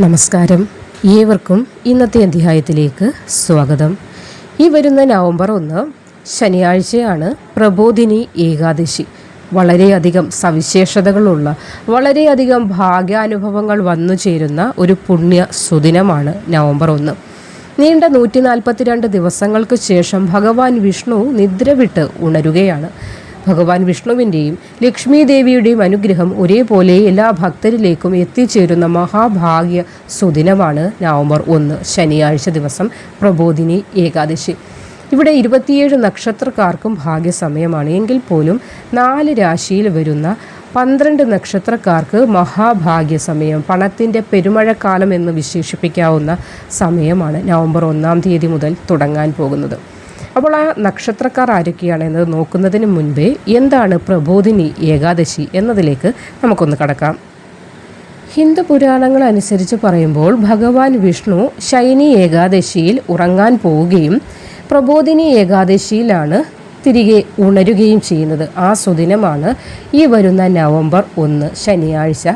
നമസ്കാരം. ഏവർക്കും ഇന്നത്തെ അധ്യായത്തിലേക്ക് സ്വാഗതം. ഈ വരുന്ന നവംബർ ഒന്ന് ശനിയാഴ്ചയാണ് പ്രബോധിനി ഏകാദശി. വളരെയധികം സവിശേഷതകളുള്ള വളരെയധികം ഭാഗ്യാനുഭവങ്ങൾ വന്നു ചേരുന്ന ഒരു പുണ്യ സുദിനമാണ് നവംബർ ഒന്ന്. നീണ്ട നൂറ്റി നാൽപ്പത്തിരണ്ട് ദിവസങ്ങൾക്ക് ശേഷം ഭഗവാൻ വിഷ്ണു നിദ്ര വിട്ട് ഉണരുകയാണ്. ഭഗവാൻ വിഷ്ണുവിന്റെയും ലക്ഷ്മി ദേവിയുടെയും അനുഗ്രഹം ഒരേപോലെ എല്ലാ ഭക്തരിലേക്കും എത്തിച്ചേരുന്ന മഹാഭാഗ്യ സുദിനമാണ് നവംബർ ഒന്ന് ശനിയാഴ്ച ദിവസം പ്രബോധിനി ഏകാദശി. ഇവിടെ ഇരുപത്തിയേഴ് നക്ഷത്രക്കാർക്കും ഭാഗ്യസമയമാണ്. എങ്കിൽ പോലും നാല് രാശിയിൽ വരുന്ന പന്ത്രണ്ട് നക്ഷത്രക്കാർക്ക് മഹാഭാഗ്യ സമയം പണത്തിന്റെ പെരുമഴക്കാലം എന്ന് വിശേഷിപ്പിക്കാവുന്ന സമയമാണ് നവംബർ ഒന്നാം തീയതി മുതൽ തുടങ്ങാൻ പോകുന്നത്. അപ്പോൾ ആ നക്ഷത്രക്കാർ ആരൊക്കെയാണ് എന്നത് നോക്കുന്നതിന് മുൻപേ എന്താണ് പ്രബോധിനി ഏകാദശി എന്നതിലേക്ക് നമുക്കൊന്ന് കടക്കാം. ഹിന്ദു പുരാണങ്ങൾ അനുസരിച്ച് പറയുമ്പോൾ ഭഗവാൻ വിഷ്ണു ശൈനി ഏകാദശിയിൽ ഉറങ്ങാൻ പോവുകയും പ്രബോധിനി ഏകാദശിയിലാണ് തിരികെ ഉണരുകയും ചെയ്യുന്നത്. ആ സുദിനമാണ് ഈ വരുന്ന നവംബർ ഒന്ന് ശനിയാഴ്ച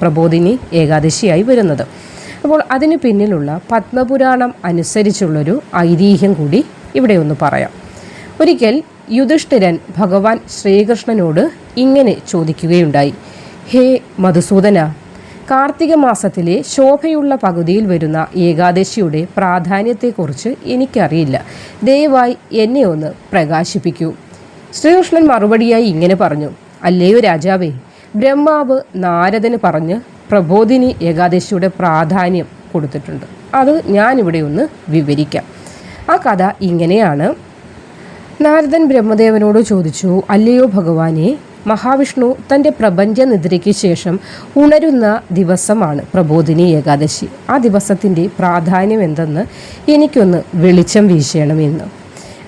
പ്രബോധിനി ഏകാദശിയായി വരുന്നത്. അപ്പോൾ അതിന് പിന്നിലുള്ള പത്മപുരാണം അനുസരിച്ചുള്ളൊരു ഐതിഹ്യം കൂടി ഇവിടെ ഒന്ന് പറയാം. ഒരിക്കൽ യുധിഷ്ഠിരൻ ഭഗവാൻ ശ്രീകൃഷ്ണനോട് ഇങ്ങനെ ചോദിക്കുകയുണ്ടായി. ഹേ മധുസൂദന കാർത്തിക മാസത്തിലെ ശോഭയുള്ള പകുതിയിൽ വരുന്ന ഏകാദശിയുടെ പ്രാധാന്യത്തെക്കുറിച്ച് എനിക്കറിയില്ല. ദയവായി എന്നെ ഒന്ന് പ്രകാശിപ്പിക്കൂ. ശ്രീകൃഷ്ണൻ മറുപടിയായി ഇങ്ങനെ പറഞ്ഞു. അല്ലയോ രാജാവേ ബ്രഹ്മാവ് നാരദന് പറഞ്ഞ് പ്രബോധിനി ഏകാദശിയുടെ പ്രാധാന്യം കൊടുത്തിട്ടുണ്ട്. അത് ഞാനിവിടെ ഒന്ന് വിവരിക്കാം. ആ കഥ ഇങ്ങനെയാണ്. നാരദൻ ബ്രഹ്മദേവനോട് ചോദിച്ചു അല്ലയോ ഭഗവാനെ മഹാവിഷ്ണു തന്റെ പ്രപഞ്ച നിദ്രയ്ക്ക് ശേഷം ഉണരുന്ന ദിവസമാണ് പ്രബോധിനി ഏകാദശി. ആ ദിവസത്തിന്റെ പ്രാധാന്യം എന്തെന്ന് എനിക്കൊന്ന് വെളിച്ചം വീശണമെന്ന്.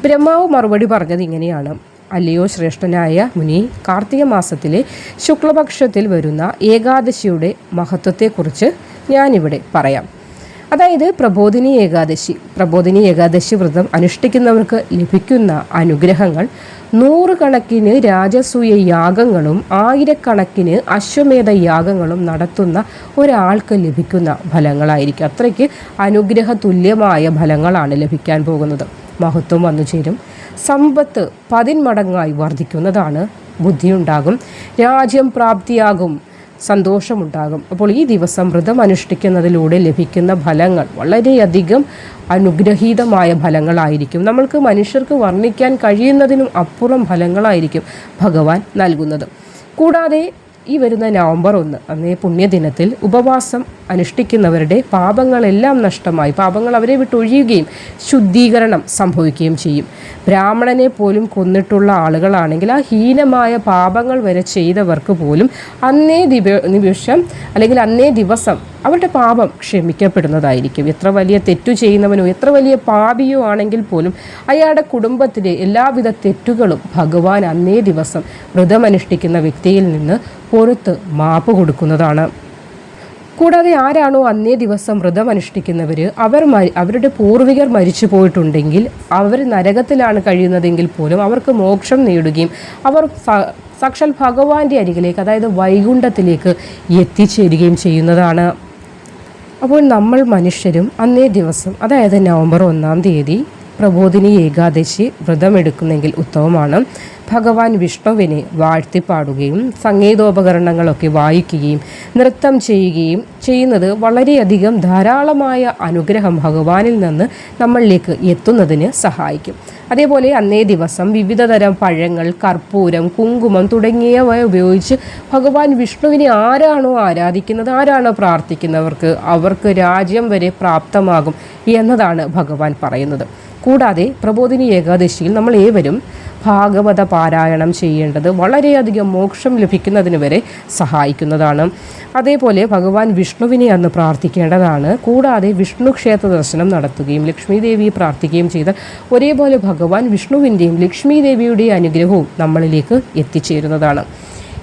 ബ്രഹ്മാവ് മറുപടി പറഞ്ഞത് ഇങ്ങനെയാണ്. അല്ലയോ ശ്രേഷ്ഠനായ മുനി കാർത്തിക മാസത്തിലെ ശുക്ലപക്ഷത്തിൽ വരുന്ന ഏകാദശിയുടെ മഹത്വത്തെക്കുറിച്ച് ഞാനിവിടെ പറയാം. അതായത് പ്രബോധിനി ഏകാദശി. പ്രബോധിനി ഏകാദശി വ്രതം അനുഷ്ഠിക്കുന്നവർക്ക് ലഭിക്കുന്ന അനുഗ്രഹങ്ങൾ നൂറുകണക്കിന് രാജസൂയ യാഗങ്ങളും ആയിരക്കണക്കിന് അശ്വമേധ യാഗങ്ങളും നടത്തുന്ന ഒരാൾക്ക് ലഭിക്കുന്ന ഫലങ്ങളായിരിക്കും. അത്രയ്ക്ക് അനുഗ്രഹ തുല്യമായ ഫലങ്ങളാണ് ലഭിക്കാൻ പോകുന്നത്. മഹത്വം വന്നു ചേരും. സമ്പത്ത് പതിന്മടങ്ങായി വർദ്ധിക്കുന്നതാണ് ബുദ്ധിയുണ്ടാകും. രാജ്യം പ്രാപ്തിയാകും. സന്തോഷമുണ്ടാകും. അപ്പോൾ ഈ ദിവസം വ്രതം അനുഷ്ഠിക്കുന്നതിലൂടെ ലഭിക്കുന്ന ഫലങ്ങൾ വളരെയധികം അനുഗ്രഹീതമായ ഫലങ്ങളായിരിക്കും. നമ്മൾക്ക് മനുഷ്യർക്ക് വർണിക്കാൻ കഴിയുന്നതിനും അപ്പുറം ഫലങ്ങളായിരിക്കും ഭഗവാൻ നൽകുന്നത്. കൂടാതെ ഈ വരുന്ന നവംബർ ഒന്ന് അന്നേ പുണ്യദിനത്തിൽ ഉപവാസം അനുഷ്ഠിക്കുന്നവരുടെ പാപങ്ങളെല്ലാം നഷ്ടമായി. പാപങ്ങൾ അവരെ വിട്ടൊഴിയുകയും ശുദ്ധീകരണം സംഭവിക്കുകയും ചെയ്യും. ബ്രാഹ്മണനെ പോലും കൊന്നിട്ടുള്ള ആളുകളാണെങ്കിൽ ആ ഹീനമായ പാപങ്ങൾ വരെ ചെയ്തവർക്ക് പോലും അന്നേ ദിവ നിമിഷം അല്ലെങ്കിൽ അന്നേ ദിവസം അവരുടെ പാപം ക്ഷമിക്കപ്പെടുന്നതായിരിക്കും. എത്ര വലിയ തെറ്റു ചെയ്യുന്നവനോ എത്ര വലിയ പാപിയോ ആണെങ്കിൽ പോലും അയാളുടെ കുടുംബത്തിലെ എല്ലാവിധ തെറ്റുകളും ഭഗവാൻ അന്നേ ദിവസം വ്രതമനുഷ്ഠിക്കുന്ന വ്യക്തിയിൽ നിന്ന് പുറത്ത് മാപ്പ് കൊടുക്കുന്നതാണ്. കൂടാതെ ആരാണോ അന്നേ ദിവസം വ്രതം അനുഷ്ഠിക്കുന്നവർ അവർ അവരുടെ പൂർവികർ മരിച്ചു പോയിട്ടുണ്ടെങ്കിൽ അവർ നരകത്തിലാണ് കഴിയുന്നതെങ്കിൽ പോലും അവർക്ക് മോക്ഷം നേടുകയും അവർ സക്ഷൽ ഭഗവാന്റെ അരികിലേക്ക് അതായത് വൈകുണ്ഠത്തിലേക്ക് എത്തിച്ചേരുകയും ചെയ്യുന്നതാണ്. അപ്പോൾ നമ്മൾ മനുഷ്യരും അന്നേ ദിവസം അതായത് നവംബർ ഒന്നാം തീയതി പ്രബോധിനി ഏകാദശി വ്രതമെടുക്കുന്നെങ്കിൽ ഉത്തമമാണ്. ഭഗവാൻ വിഷ്ണുവിനെ വാഴ്ത്തിപ്പാടുകയും സംഗീതോപകരണങ്ങളൊക്കെ വായിക്കുകയും നൃത്തം ചെയ്യുകയും ചെയ്യുന്നത് വളരെയധികം ധാരാളമായ അനുഗ്രഹം ഭഗവാനിൽ നിന്ന് നമ്മളിലേക്ക് എത്തുന്നതിന് സഹായിക്കും. അതേപോലെ അന്നേ ദിവസം വിവിധ തരം പഴങ്ങൾ കർപ്പൂരം കുങ്കുമം തുടങ്ങിയവ ഉപയോഗിച്ച് ഭഗവാൻ വിഷ്ണുവിനെ ആരാണോ ആരാധിക്കുന്നത് ആരാണോ പ്രാർത്ഥിക്കുന്നവർക്ക് അവർക്ക് രാജ്യം വരെ പ്രാപ്തമാകും എന്നതാണ് ഭഗവാൻ പറയുന്നത്. കൂടാതെ പ്രബോധിനി ഏകാദശിയിൽ നമ്മൾ ഏവരും ഭാഗവത പാരായണം ചെയ്യേണ്ടത് വളരെയധികം മോക്ഷം ലഭിക്കുന്നതിന് വരെ സഹായിക്കുന്നതാണ്. അതേപോലെ ഭഗവാൻ വിഷ്ണുവിനെ അന്ന് പ്രാർത്ഥിക്കേണ്ടതാണ്. കൂടാതെ വിഷ്ണു ക്ഷേത്ര ദർശനം നടത്തുകയും ലക്ഷ്മി ദേവിയെ പ്രാർത്ഥിക്കുകയും ചെയ്താൽ ഒരേപോലെ ഭഗവാൻ വിഷ്ണുവിന്റെയും ലക്ഷ്മി ദേവിയുടെയും അനുഗ്രഹവും നമ്മളിലേക്ക് എത്തിച്ചേരുന്നതാണ്.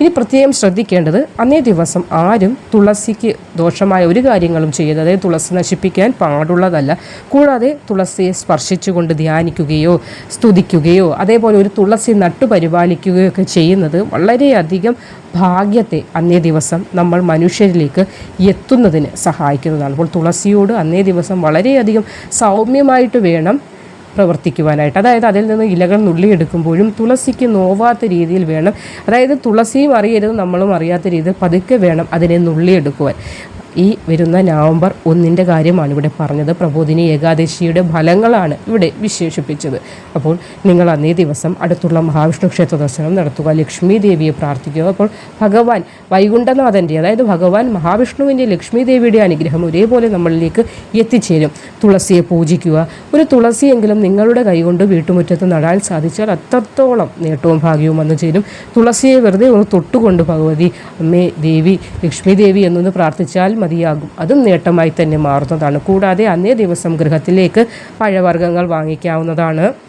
ഇനി പ്രത്യേകം ശ്രദ്ധിക്കേണ്ടത് അന്നേ ദിവസം ആരും തുളസിക്ക് ദോഷമായ ഒരു കാര്യങ്ങളും ചെയ്യരുത്. അതായത് തുളസി നശിപ്പിക്കാൻ പാടുള്ളതല്ല. കൂടാതെ തുളസിയെ സ്പർശിച്ചുകൊണ്ട് ധ്യാനിക്കുകയോ സ്തുതിക്കുകയോ അതേപോലെ ഒരു തുളസി നട്ടുപരിപാലിക്കുകയോ ഒക്കെ ചെയ്യുന്നത് വളരെയധികം ഭാഗ്യത്തെ അന്നേ ദിവസം നമ്മൾ മനുഷ്യരിലേക്ക് എത്തുന്നതിന് സഹായിക്കുന്നതാണ്. അപ്പോൾ തുളസിയോട് അന്നേ ദിവസം വളരെയധികം സൗമ്യമായിട്ട് വേണം പ്രവർത്തിക്കുവാനായിട്ട്. അതായത് അതിൽ നിന്ന് ഇലകൾ നുള്ളിയെടുക്കുമ്പോഴും തുളസിക്ക് നോവാത്ത രീതിയിൽ വേണം. അതായത് തുളസിയും അറിയരുത് നമ്മളും അറിയാത്ത രീതിയിൽ പതുക്കെ വേണം അതിനെ നുള്ളിയെടുക്കുവാൻ ഈ വരുന്ന നവംബർ ഒന്നിന്റെ കാര്യമാണ് ഇവിടെ പറഞ്ഞത്. പ്രബോധിനി ഏകാദശിയുടെ ഫലങ്ങളാണ് ഇവിടെ വിശേഷിപ്പിച്ചത്. അപ്പോൾ നിങ്ങൾ അന്നേ ദിവസം അടുത്തുള്ള മഹാവിഷ്ണു ക്ഷേത്ര ദർശനം നടത്തുക ലക്ഷ്മി ദേവിയെ പ്രാർത്ഥിക്കുക. അപ്പോൾ ഭഗവാൻ വൈകുണ്ഠനാഥന്റെ അതായത് ഭഗവാൻ മഹാവിഷ്ണുവിന്റെ ലക്ഷ്മി ദേവിയുടെ അനുഗ്രഹം ഒരേപോലെ നമ്മളിലേക്ക് എത്തിച്ചേരും. തുളസിയെ പൂജിക്കുക. ഒരു തുളസിയെങ്കിലും നിങ്ങളുടെ കൈകൊണ്ട് വീട്ടുമുറ്റത്ത് നടാൻ സാധിച്ചാൽ അത്രത്തോളം നേട്ടവും ഭാഗ്യവും വന്നു ചേരും. തുളസിയെ വെറുതെ ഒന്ന് തൊട്ടുകൊണ്ട് ഭഗവതി അമ്മേ ദേവി ലക്ഷ്മി ദേവി എന്നൊന്ന് പ്രാർത്ഥിച്ചാൽ മതിയാകും. അതും നേട്ടമായി തന്നെ മാറുന്നതാണ്. കൂടാതെ അന്നേ ദിവസം ഗൃഹത്തിലേക്ക് പഴവർഗങ്ങൾ വാങ്ങിക്കാവുന്നതാണ്.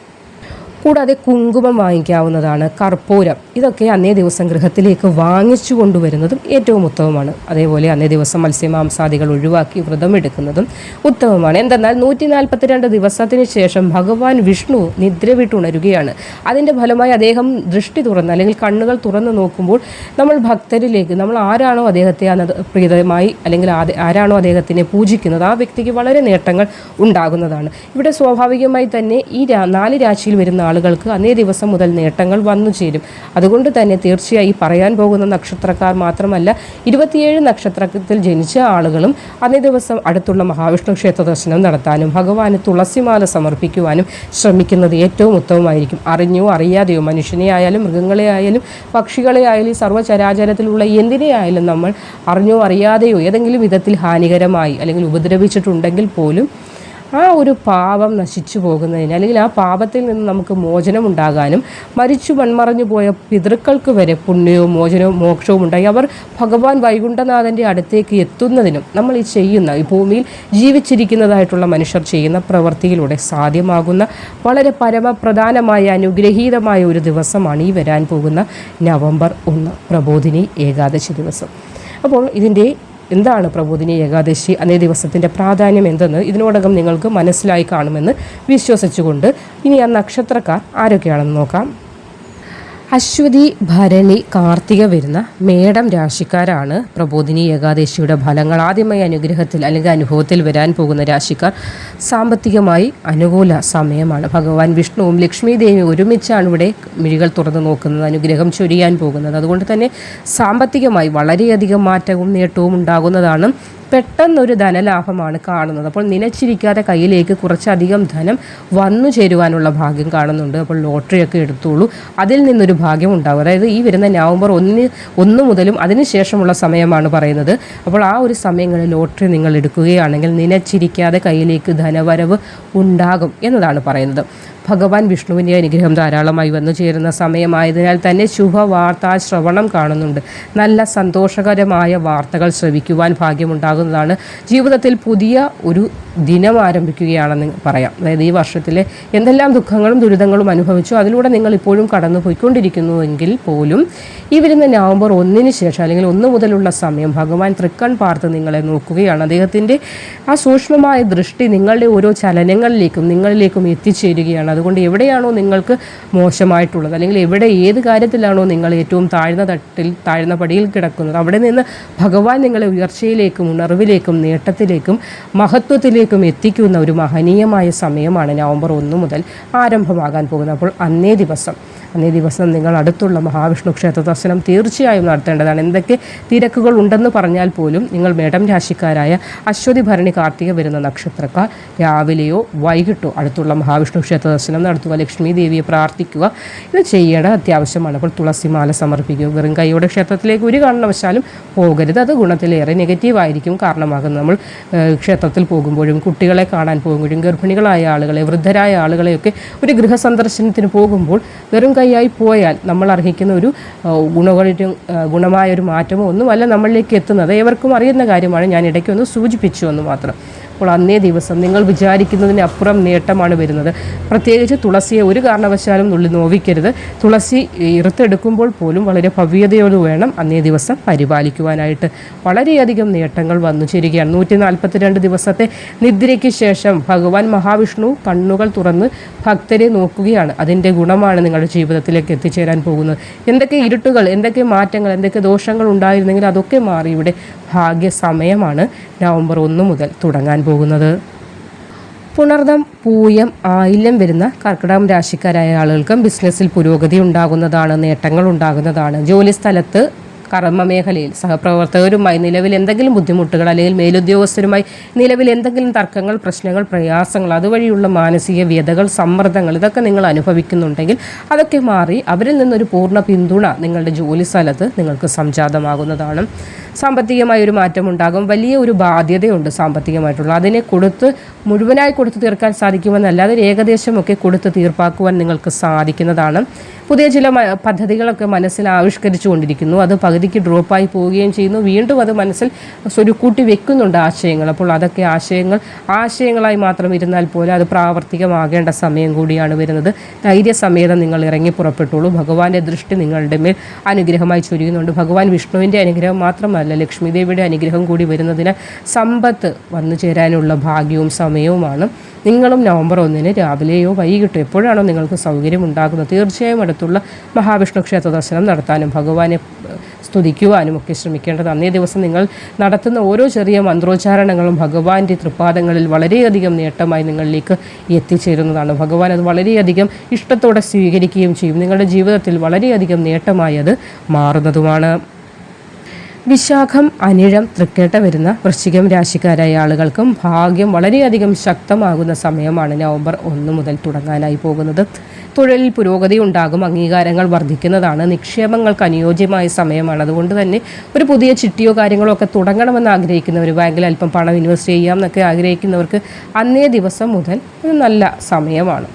കൂടാതെ കുങ്കുമം വാങ്ങിക്കാവുന്നതാണ് കർപ്പൂരം. ഇതൊക്കെ അന്നേ ദിവസം ഗൃഹത്തിലേക്ക് വാങ്ങിച്ചു കൊണ്ടുവരുന്നതും ഏറ്റവും ഉത്തമമാണ്. അതേപോലെ അന്നേ ദിവസം മത്സ്യമാംസാദികൾ ഒഴിവാക്കി വ്രതമെടുക്കുന്നതും ഉത്തമമാണ്. എന്തെന്നാൽ നൂറ്റി നാൽപ്പത്തിരണ്ട് ദിവസത്തിന് ശേഷം ഭഗവാൻ വിഷ്ണു നിദ്ര വിട്ടുണരുകയാണ്. അതിന്റെ ഫലമായി അദ്ദേഹം ദൃഷ്ടി തുറന്ന് അല്ലെങ്കിൽ കണ്ണുകൾ തുറന്ന് നോക്കുമ്പോൾ നമ്മൾ ഭക്തരിലേക്ക് നമ്മൾ ആരാണോ അദ്ദേഹത്തെ പ്രീതമായി അല്ലെങ്കിൽ ആരാണോ അദ്ദേഹത്തിനെ പൂജിക്കുന്നത് ആ വ്യക്തിക്ക് വളരെ നേട്ടങ്ങൾ ഉണ്ടാകുന്നതാണ്. ഇവിടെ സ്വാഭാവികമായി തന്നെ ഈ നാല് രാശിയിൽ വരുന്ന ആളുകൾക്ക് അന്നേ ദിവസം മുതൽ നേട്ടങ്ങൾ വന്നു ചേരും. അതുകൊണ്ട് തന്നെ തീർച്ചയായും പറയാൻ പോകുന്ന നക്ഷത്രക്കാർ മാത്രമല്ല ഇരുപത്തിയേഴ് നക്ഷത്രത്തിൽ ജനിച്ച ആളുകളും അന്നേ ദിവസം അടുത്തുള്ള മഹാവിഷ്ണു ക്ഷേത്ര ദർശനം നടത്താനും ഭഗവാന് തുളസിമാല സമർപ്പിക്കുവാനും ശ്രമിക്കുന്നത് ഏറ്റവും ഉത്തമമായിരിക്കും. അറിഞ്ഞോ അറിയാതെയോ മനുഷ്യനെ ആയാലും മൃഗങ്ങളെ ആയാലും പക്ഷികളെ ആയാലും സർവചരാചരത്തിലുള്ള എന്തിനെ ആയാലും നമ്മൾ അറിഞ്ഞോ അറിയാതെയോ ഏതെങ്കിലും വിധത്തിൽ ഹാനികരമായി അല്ലെങ്കിൽ ഉപദ്രവിച്ചിട്ടുണ്ടെങ്കിൽ പോലും ആ ഒരു പാപം നശിച്ചു പോകുന്നതിന് അല്ലെങ്കിൽ ആ പാപത്തിൽ നിന്ന് നമുക്ക് മോചനം ഉണ്ടാകാനും മരിച്ചു മൺമറഞ്ഞു പോയ പിതൃക്കൾക്ക് വരെ പുണ്യവും മോചനവും മോക്ഷവും ഉണ്ടായി. അവർ ഭഗവാൻ വൈകുണ്ഠനാഥന്റെ അടുത്തേക്ക് എത്തുന്നതിനും നമ്മൾ ഈ ചെയ്യുന്ന ഈ ഭൂമിയിൽ ജീവിച്ചിരിക്കുന്നതായിട്ടുള്ള മനുഷ്യർ ചെയ്യുന്ന പ്രവൃത്തിയിലൂടെ സാധ്യമാകുന്ന വളരെ പരമപ്രധാനമായ അനുഗ്രഹീതമായ ഒരു ദിവസമാണ് ഈ വരാൻ പോകുന്ന നവംബർ ഒന്ന് പ്രബോധിനി ഏകാദശി ദിവസം. അപ്പോൾ ഇതിന്റെ എന്താണ് പ്രബോധിനി ഏകാദശി അന്നേ ദിവസത്തിന്റെ പ്രാധാന്യം എന്തെന്ന് ഇതിനോടകം നിങ്ങൾക്ക് മനസ്സിലായി കാണുമെന്ന് വിശ്വസിച്ചുകൊണ്ട് ഇനി ആ നക്ഷത്രക്കാർ ആരൊക്കെയാണെന്ന് നോക്കാം. അശ്വതി ഭരണി കാർത്തിക വരുന്ന മേടം രാശിക്കാരാണ്. പ്രബോധിനി ഏകാദശിയുടെ ഫലങ്ങൾ ആദ്യമായി അനുഗ്രഹത്തിൽ അല്ലെങ്കിൽ അനുഭവത്തിൽ വരാൻ പോകുന്ന രാശിക്കാർ സാമ്പത്തികമായി അനുകൂല സമയമാണ്. ഭഗവാൻ വിഷ്ണുവും ലക്ഷ്മി ദേവിയും ഒരുമിച്ചാണ് ഇവിടെ മിഴികൾ തുറന്നു നോക്കുന്നത് അനുഗ്രഹം ചൊരിയാൻ പോകുന്നത്. അതുകൊണ്ട് തന്നെ സാമ്പത്തികമായി വളരെയധികം മാറ്റവും നേട്ടവും ഉണ്ടാകുന്നതാണ് പെട്ടെന്നൊരു ധനലാഭമാണ് കാണുന്നത്. അപ്പോൾ നിലച്ചിരിക്കാതെ കയ്യിലേക്ക് കുറച്ചധികം ധനം വന്നു ചേരുവാനുള്ള ഭാഗ്യം കാണുന്നുണ്ട്. അപ്പോൾ ലോട്ടറിയൊക്കെ എടുത്തോളൂ. അതിൽ നിന്നൊരു ഭാഗ്യം ഉണ്ടാകും അതായത് ഈ വരുന്ന നവംബർ ഒന്നിന് ഒന്ന് മുതലും അതിനുശേഷമുള്ള സമയമാണ് പറയുന്നത്. അപ്പോൾ ആ ഒരു സമയങ്ങളിൽ ലോട്ടറി നിങ്ങൾ എടുക്കുകയാണെങ്കിൽ നിലച്ചിരിക്കാതെ കയ്യിലേക്ക് ധനവരവ് ഉണ്ടാകും എന്നതാണ് പറയുന്നത്. ഭഗവാൻ വിഷ്ണുവിന്റെ അനുഗ്രഹം ധാരാളമായി വന്നു ചേരുന്ന സമയമായതിനാൽ തന്നെ ശുഭവാർത്താ ശ്രവണം കാണുന്നുണ്ട്. നല്ല സന്തോഷകരമായ വാർത്തകൾ ശ്രവിക്കുവാൻ ഭാഗ്യമുണ്ടാകുന്നതാണ്. ജീവിതത്തിൽ പുതിയ ഒരു ദിനം ആരംഭിക്കുകയാണെന്ന് പറയാം. അതായത് ഈ വർഷത്തിലെ എന്തെല്ലാം ദുഃഖങ്ങളും ദുരിതങ്ങളും അനുഭവിച്ചു അതിലൂടെ നിങ്ങൾ ഇപ്പോഴും കടന്നു പോയിക്കൊണ്ടിരിക്കുന്നുവെങ്കിൽ പോലും ഈ വരുന്ന നവംബർ ഒന്നിന് ശേഷം അല്ലെങ്കിൽ ഒന്ന് മുതലുള്ള സമയം ഭഗവാൻ തൃക്കൺ പാർത്ത് നിങ്ങളെ നോക്കുകയാണ്. അദ്ദേഹത്തിന്റെ ആ സൂക്ഷ്മമായ ദൃഷ്ടി നിങ്ങളുടെ ഓരോ ചലനങ്ങളിലേക്കും നിങ്ങളിലേക്കും എത്തിച്ചേരുകയാണ്. അതുകൊണ്ട് എവിടെയാണോ നിങ്ങൾക്ക് മോശമായിട്ടുള്ളത് അല്ലെങ്കിൽ എവിടെ ഏത് കാര്യത്തിലാണോ നിങ്ങൾ ഏറ്റവും താഴ്ന്ന തട്ടിൽ താഴ്ന്ന പടിയിൽ കിടക്കുന്നത് അവിടെ നിന്ന് ഭഗവാൻ നിങ്ങളെ ഉയർച്ചയിലേക്കും ഉണർവിലേക്കും നേട്ടത്തിലേക്കും മഹത്വത്തിലേക്കും എത്തിക്കുന്ന ഒരു മഹനീയമായ സമയമാണ് നവംബർ ഒന്ന് മുതൽ ആരംഭമാകാൻ പോകുന്നത്. അപ്പോൾ അന്നേ ദിവസം അന്നേ ദിവസം നിങ്ങൾ അടുത്തുള്ള മഹാവിഷ്ണു ക്ഷേത്ര ദർശനം തീർച്ചയായും നടത്തേണ്ടതാണ്. എന്തൊക്കെ തിരക്കുകൾ ഉണ്ടെന്ന് പറഞ്ഞാൽ പോലും നിങ്ങൾ മേടം രാശിക്കാരായ അശ്വതി ഭരണി കാർത്തിക വരുന്ന നക്ഷത്രക്കാർ രാവിലെയോ വൈകിട്ടോ അടുത്തുള്ള മഹാവിഷ്ണു ക്ഷേത്ര ദർശനം നടത്തുക ലക്ഷ്മി ദേവിയെ പ്രാർത്ഥിക്കുക ഇത് ചെയ്യേണ്ട അത്യാവശ്യമാണ്. അപ്പോൾ തുളസിമാല സമർപ്പിക്കുക വെറും കൈയോടെ ക്ഷേത്രത്തിലേക്ക് ഒരു കാരണവശാലും പോകരുത്. അത് ഗുണത്തിലേറെ നെഗറ്റീവായിരിക്കും കാരണമാകുന്നത്. നമ്മൾ ക്ഷേത്രത്തിൽ പോകുമ്പോഴും കുട്ടികളെ കാണാൻ പോകുമ്പോഴും ഗർഭിണികളായ ആളുകളെ വൃദ്ധരായ ആളുകളെയൊക്കെ ഒരു ഗൃഹസന്ദർശനത്തിന് പോകുമ്പോൾ വെറും കൈയായി പോയാൽ നമ്മൾ അർഹിക്കുന്ന ഒരു ഏഹ്, ഗുണമായ ഒരു മാറ്റമോ ഒന്നുമല്ല നമ്മളിലേക്ക് എത്തുന്നത്. ഏവർക്കും അറിയുന്ന കാര്യമാണ് ഞാൻ ഇടയ്ക്കൊന്ന് സൂചിപ്പിച്ചു എന്ന് മാത്രം. അപ്പോൾ അന്നേ ദിവസം നിങ്ങൾ വിചാരിക്കുന്നതിന് അപ്പുറം നേട്ടമാണ് വരുന്നത്. പ്രത്യേകിച്ച് തുളസിയെ ഒരു കാരണവശാലും നുള്ളി നോവിക്കരുത്. തുളസി ഇറുത്തെടുക്കുമ്പോൾ പോലും വളരെ ഭവ്യതയോട് വേണം അന്നേ ദിവസം പരിപാലിക്കുവാനായിട്ട്. വളരെയധികം നേട്ടങ്ങൾ വന്നു ചേരുകയാണ്. നൂറ്റി നാൽപ്പത്തിരണ്ട് ദിവസത്തെ നിദ്രയ്ക്ക് ശേഷം ഭഗവാൻ മഹാവിഷ്ണു കണ്ണുകൾ തുറന്ന് ഭക്തരെ നോക്കുകയാണ്. അതിന്റെ ഗുണമാണ് നിങ്ങളുടെ ജീവിതത്തിലേക്ക് എത്തിച്ചേരാൻ പോകുന്നത്. എന്തൊക്കെ ഇരുട്ടുകൾ എന്തൊക്കെ മാറ്റങ്ങൾ എന്തൊക്കെ ദോഷങ്ങൾ ഉണ്ടായിരുന്നെങ്കിൽ അതൊക്കെ മാറി ഇവിടെ ഭാഗ്യ സമയമാണ് നവംബർ ഒന്ന് മുതൽ തുടങ്ങാൻ പോകുന്നത്? പുണർദം പൂയം ആയില്യം വരുന്ന കർക്കിടകം രാശിക്കാരായ ആളുകൾക്കും ബിസിനസ്സിൽ പുരോഗതി ഉണ്ടാകുന്നതാണ് നേട്ടങ്ങൾ ഉണ്ടാകുന്നതാണ്. ജോലി സ്ഥലത്ത് കർമ്മ മേഖലയിൽ സഹപ്രവർത്തകരുമായി നിലവിൽ എന്തെങ്കിലും ബുദ്ധിമുട്ടുകൾ അല്ലെങ്കിൽ മേലുദ്യോഗസ്ഥരുമായി നിലവിൽ എന്തെങ്കിലും തർക്കങ്ങൾ പ്രശ്നങ്ങൾ പ്രയാസങ്ങൾ അതുവഴിയുള്ള മാനസിക വ്യതകൾ സമ്മർദ്ദങ്ങൾ ഇതൊക്കെ നിങ്ങൾ അനുഭവിക്കുന്നുണ്ടെങ്കിൽ അതൊക്കെ മാറി അവരിൽ നിന്നൊരു പൂർണ പിന്തുണ നിങ്ങളുടെ ജോലി സ്ഥലത്ത് നിങ്ങൾക്ക് സംജാതമാകുന്നതാണ്. സാമ്പത്തികമായ ഒരു മാറ്റം ഉണ്ടാകും വലിയ ഒരു ബാധ്യതയുണ്ട് സാമ്പത്തികമായിട്ടുള്ള. അതിനെ കൊടുത്ത് മുഴുവനായി കൊടുത്തു തീർക്കാൻ സാധിക്കുമെന്നല്ലാതെ ഏകദേശമൊക്കെ കൊടുത്ത് തീർപ്പാക്കുവാൻ നിങ്ങൾക്ക് സാധിക്കുന്നതാണ്. പുതിയ ചില പദ്ധതികളൊക്കെ മനസ്സിൽ ആവിഷ്കരിച്ചു കൊണ്ടിരിക്കുന്നു അത് പകുതിക്ക് ഡ്രോപ്പായി പോവുകയും ചെയ്യുന്നു. വീണ്ടും അത് മനസ്സിൽ സ്വരുക്കൂട്ടി വെക്കുന്നുണ്ട് ആശയങ്ങൾ. അപ്പോൾ അതൊക്കെ ആശയങ്ങൾ ആശയങ്ങളായി മാത്രം ഇരുന്നാൽ പോലെ അത് പ്രാവർത്തികമാകേണ്ട സമയം കൂടിയാണ് വരുന്നത്. ധൈര്യസമേതം നിങ്ങൾ ഇറങ്ങി പുറപ്പെട്ടുള്ളൂ. ഭഗവാന്റെ ദൃഷ്ടി നിങ്ങളുടെ മേൽ അനുഗ്രഹമായി ചൊരിയുന്നുണ്ട്. ഭഗവാൻ വിഷ്ണുവിന്റെ അനുഗ്രഹം മാത്രമല്ല ലക്ഷ്മി ദേവിയുടെ അനുഗ്രഹം കൂടി വരുന്നതിന് സമ്പത്ത് വന്നു ചേരാനുള്ള ഭാഗ്യവും സമയവുമാണ്. നിങ്ങളും നവംബർ ഒന്നിന് രാവിലെയോ വൈകിട്ടോ എപ്പോഴാണോ നിങ്ങൾക്ക് സൗകര്യം ഉണ്ടാകുന്നത് തീർച്ചയായും അടുത്തുള്ള മഹാവിഷ്ണു ക്ഷേത്ര ദർശനം നടത്താനും ഭഗവാനെ സ്തുതിക്കുവാനും ഒക്കെ ശ്രമിക്കേണ്ടത് അന്നേ ദിവസം നിങ്ങൾ നടത്തുന്ന ഓരോ ചെറിയ മന്ത്രോച്ചാരണങ്ങളും ഭഗവാന്റെ തൃപ്പാദങ്ങളിൽ വളരെയധികം നേട്ടമായി നിങ്ങളിലേക്ക് എത്തിച്ചേരുന്നതാണ്. ഭഗവാൻ അത് വളരെയധികം ഇഷ്ടത്തോടെ സ്വീകരിക്കുകയും ചെയ്യും. നിങ്ങളുടെ ജീവിതത്തിൽ വളരെയധികം നേട്ടമായി അത് മാറുന്നതുമാണ്. വിശാഖം അനിഴം തൃക്കേട്ട വരുന്ന വൃശ്ചികം രാശിക്കാരായ ആളുകൾക്കും ഭാഗ്യം വളരെയധികം ശക്തമാകുന്ന സമയമാണ് നവംബർ ഒന്ന് മുതൽ തുടങ്ങാനായി പോകുന്നത്. തൊഴിലിൽ പുരോഗതി ഉണ്ടാകും അംഗീകാരങ്ങൾ വർദ്ധിക്കുന്നതാണ് നിക്ഷേപങ്ങൾക്ക് അനുയോജ്യമായ സമയമാണ്. അതുകൊണ്ട് തന്നെ ഒരു പുതിയ ചിട്ടിയോ കാര്യങ്ങളോ ഒക്കെ തുടങ്ങണമെന്ന് ആഗ്രഹിക്കുന്നവർ ബാങ്കിൽ അല്പം പണം ഇൻവെസ്റ്റ് ചെയ്യാം എന്നൊക്കെ ആഗ്രഹിക്കുന്നവർക്ക് അന്നേ ദിവസം മുതൽ ഒരു നല്ല സമയമാണ്.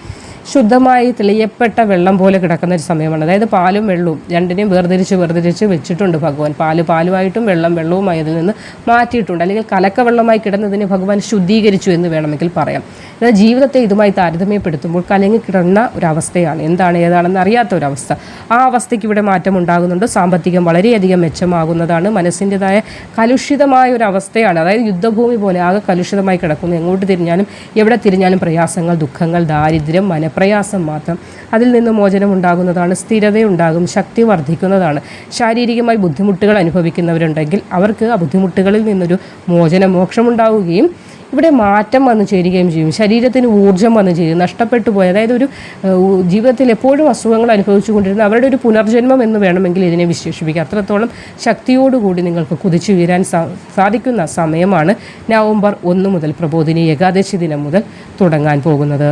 ശുദ്ധമായി തെളിയപ്പെട്ട വെള്ളം പോലെ കിടക്കുന്ന ഒരു സമയമാണ്. അതായത് പാലും വെള്ളവും രണ്ടിനെയും വേർതിരിച്ച് വേർതിരിച്ച് വെച്ചിട്ടുണ്ട് ഭഗവാൻ. പാൽ പാലുമായിട്ടും വെള്ളം വെള്ളവുമായി അതിൽ നിന്ന് മാറ്റിയിട്ടുണ്ട്. അല്ലെങ്കിൽ കലക്ക വെള്ളമായി കിടന്നതിനെ ഭഗവാൻ ശുദ്ധീകരിച്ചു എന്ന് വേണമെങ്കിൽ പറയാം. എന്നാൽ ജീവിതത്തെ ഇതുമായി താരതമ്യപ്പെടുത്തുമ്പോൾ കലങ്ങി കിടന്ന ഒരവസ്ഥയാണ്. എന്താണ് ഏതാണെന്ന് അറിയാത്ത ഒരവസ്ഥ. ആ അവസ്ഥയ്ക്ക് ഇവിടെ മാറ്റം ഉണ്ടാകുന്നുണ്ട്. സാമ്പത്തികം വളരെയധികം മെച്ചമാകുന്നതാണ്. മനസ്സിന്റെതായ കലുഷിതമായ ഒരു അവസ്ഥയാണ് അതായത് യുദ്ധഭൂമി പോലെ ആകെ കലുഷിതമായി കിടക്കുന്നു. എങ്ങോട്ട് തിരിഞ്ഞാലും എവിടെ തിരിഞ്ഞാലും പ്രയാസങ്ങൾ ദുഃഖങ്ങൾ ദാരിദ്ര്യം മനപ്രയാസം മാത്രം. അതിൽ നിന്ന് മോചനം ഉണ്ടാകുന്നതാണ് സ്ഥിരതയുണ്ടാകും ശക്തി വർദ്ധിക്കുന്നതാണ്. ശാരീരികമായി ബുദ്ധിമുട്ടുകൾ അനുഭവിക്കുന്നവരുണ്ടെങ്കിൽ അവർക്ക് ആ ബുദ്ധിമുട്ടുകളിൽ നിന്നൊരു മോചന മോക്ഷമുണ്ടാവുകയും ഇവിടെ മാറ്റം വന്നു ചേരുകയും ചെയ്യും. ശരീരത്തിന് ഊർജം വന്നു ചേരും. നഷ്ടപ്പെട്ടു പോയി. അതായത് ഒരു ജീവിതത്തിൽ എപ്പോഴും അസുഖങ്ങൾ അനുഭവിച്ചു കൊണ്ടിരുന്ന അവരുടെ ഒരു പുനർജന്മം എന്ന് വേണമെങ്കിൽ ഇതിനെ വിശേഷിപ്പിക്കുക അത്രത്തോളം ശക്തിയോടുകൂടി നിങ്ങൾക്ക് കുതിച്ചു വീരാൻ സാധിക്കുന്ന സമയമാണ് നവംബർ ഒന്ന് മുതൽ പ്രബോധിനി ഏകാദശി ദിനം മുതൽ തുടങ്ങാൻ പോകുന്നത്.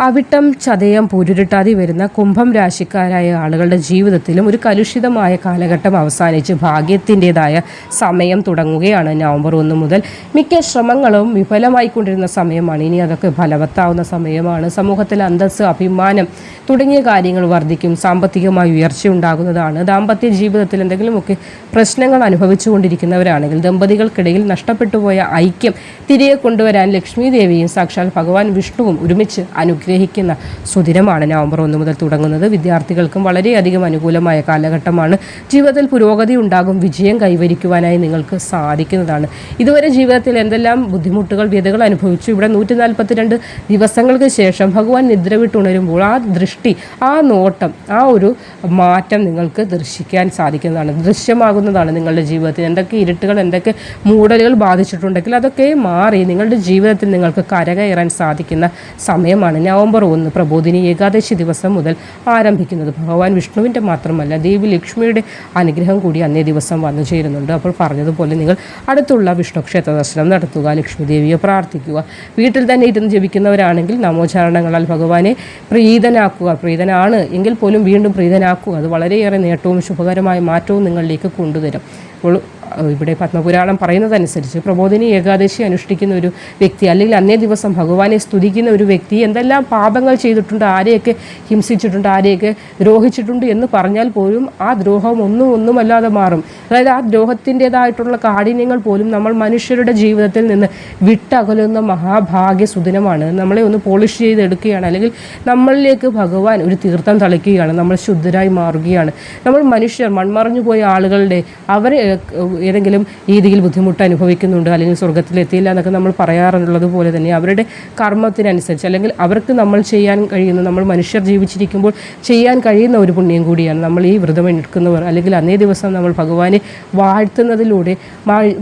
അവിട്ടം ചതയം പൂരുരുട്ടാതി വരുന്ന കുംഭം രാശിക്കാരായ ആളുകളുടെ ജീവിതത്തിലും ഒരു കലുഷിതമായ കാലഘട്ടം അവസാനിച്ച് ഭാഗ്യത്തിന്റെതായ സമയം തുടങ്ങുകയാണ്. നവംബർ ഒന്ന് മുതൽ മിക്ക ശ്രമങ്ങളും വിഫലമായിക്കൊണ്ടിരുന്ന സമയമാണ്. ഇനി അതൊക്കെ ഫലവത്താവുന്ന സമയമാണ്. സമൂഹത്തിൽ അന്തസ് അഭിമാനം തുടങ്ങിയ കാര്യങ്ങൾ വർദ്ധിക്കും. സാമ്പത്തികമായി ഉയർച്ച ഉണ്ടാകുന്നതാണ്. ദാമ്പത്യ ജീവിതത്തിൽ എന്തെങ്കിലുമൊക്കെ പ്രശ്നങ്ങൾ അനുഭവിച്ചുകൊണ്ടിരിക്കുന്നവരാണെങ്കിൽ ദമ്പതികൾക്കിടയിൽ നഷ്ടപ്പെട്ടുപോയ ഐക്യം തിരികെ കൊണ്ടുവരാൻ ലക്ഷ്മി ദേവിയും സാക്ഷാൽ ഭഗവാൻ വിഷ്ണുവും ഒരുമിച്ച് അനുഗ്രഹിക്കുന്ന സുദിനമാണ് നവംബർ ഒന്ന് മുതൽ തുടങ്ങുന്നത്. വിദ്യാർത്ഥികൾക്കും വളരെയധികം അനുകൂലമായ കാലഘട്ടമാണ്. ജീവിതത്തിൽ പുരോഗതി ഉണ്ടാകും വിജയം കൈവരിക്കുവാനായി നിങ്ങൾക്ക് സാധിക്കുന്നതാണ്. ഇതുവരെ ജീവിതത്തിൽ എന്തെല്ലാം ബുദ്ധിമുട്ടുകൾ വ്യതകൾ അനുഭവിച്ചു? ഇവിടെ നൂറ്റി നാൽപ്പത്തിരണ്ട് ദിവസങ്ങൾക്ക് ശേഷം ഭഗവാൻ നിദ്ര വിട്ടുണരുമ്പോൾ ആ ദൃഷ്ടി ആ നോട്ടം ആ ഒരു മാറ്റം നിങ്ങൾക്ക് ദർശിക്കാൻ സാധിക്കുന്നതാണ്. ദൃശ്യമാകുന്നതാണ് നിങ്ങളുടെ ജീവിതത്തിൽ. എന്തൊക്കെ ഇരുട്ടുകൾ എന്തൊക്കെ മൂടലുകൾ ബാധിച്ചിട്ടുണ്ടെങ്കിൽ അതൊക്കെ മാറി നിങ്ങളുടെ ജീവിതത്തിൽ നിങ്ങൾക്ക് കരകയറാൻ സാധിക്കുന്ന സമയമാണ്. നവംബർ ഒന്ന് പ്രബോധിനി ഏകാദശി ദിവസം മുതൽ ആരംഭിക്കുന്നത് ഭഗവാൻ വിഷ്ണുവിന്റെ മാത്രമല്ല ദേവി ലക്ഷ്മിയുടെ അനുഗ്രഹം കൂടി അന്നേ ദിവസം വന്നു ചേരുന്നുണ്ട്. അപ്പോൾ പറഞ്ഞതുപോലെ നിങ്ങൾ അടുത്തുള്ള വിഷ്ണു ക്ഷേത്ര ദർശനം നടത്തുക ലക്ഷ്മി ദേവിയെ പ്രാർത്ഥിക്കുക. വീട്ടിൽ തന്നെ ഇരുന്ന് ജപിക്കുന്നവരാണെങ്കിൽ നമോചാരണങ്ങളാൽ ഭഗവാനെ പ്രീതനാക്കുക. പ്രീതനാണ് എങ്കിൽ പോലും വീണ്ടും പ്രീതനാക്കുക. അത് വളരെയേറെ നേട്ടവും ശുഭകരമായ മാറ്റവും നിങ്ങളിലേക്ക് കൊണ്ടുതരും അപ്പോൾ ഇവിടെ പത്മപുരാണം പറയുന്നതനുസരിച്ച് പ്രബോധിനി ഏകാദശി അനുഷ്ഠിക്കുന്ന ഒരു വ്യക്തി അല്ലെങ്കിൽ അന്നേ ദിവസം ഭഗവാനെ സ്തുതിക്കുന്ന ഒരു വ്യക്തി എന്തെല്ലാം പാപങ്ങൾ ചെയ്തിട്ടുണ്ട് ആരെയൊക്കെ ഹിംസിച്ചിട്ടുണ്ട് ആരെയൊക്കെ ദ്രോഹിച്ചിട്ടുണ്ട് എന്ന് പറഞ്ഞാൽ പോലും ആ ദ്രോഹം ഒന്നും ഒന്നുമല്ലാതെ മാറും. അതായത് ആ ദ്രോഹത്തിന്റെതായിട്ടുള്ള കാഠിന്യങ്ങൾ പോലും നമ്മൾ മനുഷ്യരുടെ ജീവിതത്തിൽ നിന്ന് വിട്ടകലുന്ന മഹാഭാഗ്യ സുദിനമാണ് നമ്മളെ ഒന്ന് പോളിഷ് ചെയ്തെടുക്കുകയാണ്. അല്ലെങ്കിൽ നമ്മളിലേക്ക് ഭഗവാൻ ഒരു തീർത്ഥം തളിക്കുകയാണ്. നമ്മൾ ശുദ്ധരായി മാറുകയാണ്. നമ്മൾ മനുഷ്യർ മൺമറഞ്ഞു പോയ ആളുകളുടെ അവർ ഏതെങ്കിലും രീതിയിൽ ബുദ്ധിമുട്ട് അനുഭവിക്കുന്നുണ്ട് അല്ലെങ്കിൽ സ്വർഗത്തിലെത്തിയില്ല എന്നൊക്കെ നമ്മൾ പറയാറുള്ളത് പോലെ തന്നെ അവരുടെ കർമ്മത്തിനനുസരിച്ച് അല്ലെങ്കിൽ അവർക്ക് നമ്മൾ ചെയ്യാൻ കഴിയുന്ന നമ്മൾ മനുഷ്യർ ജീവിച്ചിരിക്കുമ്പോൾ ചെയ്യാൻ കഴിയുന്ന ഒരു പുണ്യം കൂടിയാണ് നമ്മൾ ഈ വ്രതം എടുക്കുന്നവർ. അല്ലെങ്കിൽ അന്നേ ദിവസം നമ്മൾ ഭഗവാനെ വാഴ്ത്തുന്നതിലൂടെ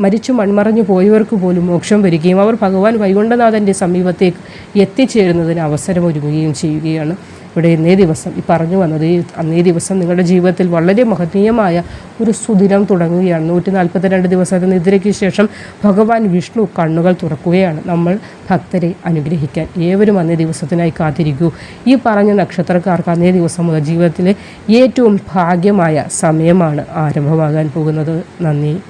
മരിച്ചു മൺമറഞ്ഞു പോയവർക്ക് പോലും മോക്ഷം വരികയും അവർ ഭഗവാൻ വൈകുണ്ഠനാഥന്റെ സമീപത്തേക്ക് എത്തിച്ചേരുന്നതിന് അവസരമൊരുങ്ങുകയും ചെയ്യുകയാണ്. ഇവിടെ ഇന്നേ ദിവസം ഈ പറഞ്ഞു വന്നത് ഈ അന്നേ ദിവസം നിങ്ങളുടെ ജീവിതത്തിൽ വളരെ മഹനീയമായ ഒരു സുദിനം തുടങ്ങുകയാണ്. നൂറ്റി നാൽപ്പത്തിരണ്ട് ദിവസത്തെ നിദ്രയ്ക്ക് ശേഷം ഭഗവാൻ വിഷ്ണു കണ്ണുകൾ തുറക്കുകയാണ്. നമ്മൾ ഭക്തരെ അനുഗ്രഹിക്കാൻ ഏവരും അന്നേ ദിവസത്തിനായി കാത്തിരിക്കൂ. ഈ പറഞ്ഞ നക്ഷത്രക്കാർക്ക് അന്നേ ദിവസം മുതൽ ജീവിതത്തിലെ ഏറ്റവും ഭാഗ്യമായ സമയമാണ് ആരംഭമാകാൻ പോകുന്നത്. നന്ദി.